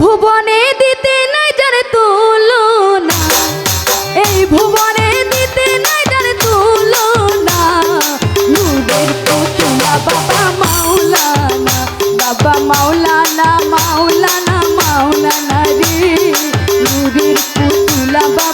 ভুবনে দিতে নাই যার তুলনা। এই ভুবনে দিতে নাই যার তুলনা। নূরের পুতুলা বাবা মাওলানা বাবা মাওলানা মাওলানা মাওলানা রে। নূরের পুতুলা বাবা